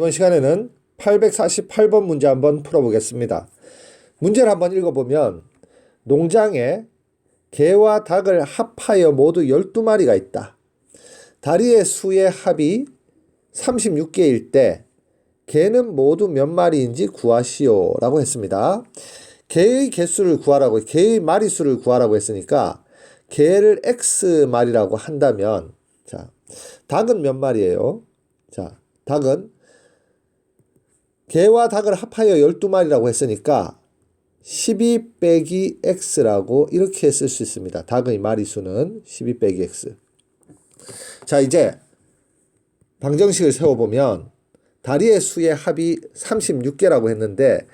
이번 시간에는 848번 문제 한번 풀어보겠습니다. 문제를 한번 읽어보면 농장에 개와 닭을 합하여 모두 12마리가 있다. 다리의 수의 합이 36개일 때 개는 모두 몇 마리인지 구하시오 라고 했습니다. 개의 개수를 구하라고 개의 마리수를 구하라고 했으니까 개를 x 마리라고 한다면 자 닭은 몇 마리예요? 자 닭은 개와 닭을 합하여 12마리라고 했으니까 12 빼기 x라고 이렇게 쓸 수 있습니다. 닭의 마리수는 12 빼기 x. 자, 이제 방정식을 세워보면 다리의 수의 합이 36개라고 했는데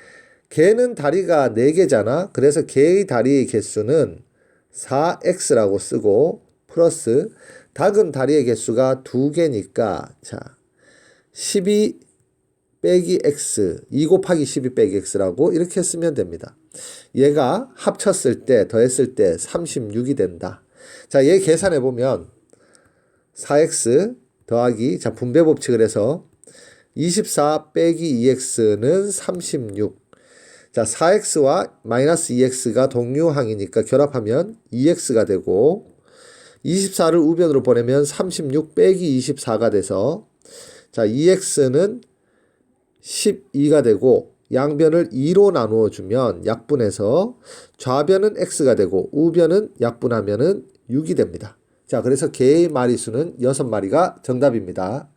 개는 다리가 4개잖아. 그래서 개의 다리의 개수는 4x라고 쓰고 플러스 닭은 다리의 개수가 2개니까 자, 12 빼기 x 2 곱하기 12 빼기 x라고 이렇게 쓰면 됩니다. 얘가 합쳤을 때 더했을 때 36이 된다. 자, 얘 계산해 보면 4x 더하기 자 분배 법칙을 해서 24 빼기 2x는 36. 자, 4x와 마이너스 2x가 동류항이니까 결합하면 2x가 되고 24를 우변으로 보내면 36 빼기 24가 돼서 자, 2x는 12가 되고 양변을 2로 나누어 주면 약분해서 좌변은 x가 되고 우변은 약분하면은 6이 됩니다. 자, 그래서 개의 마리수는 6마리가 정답입니다.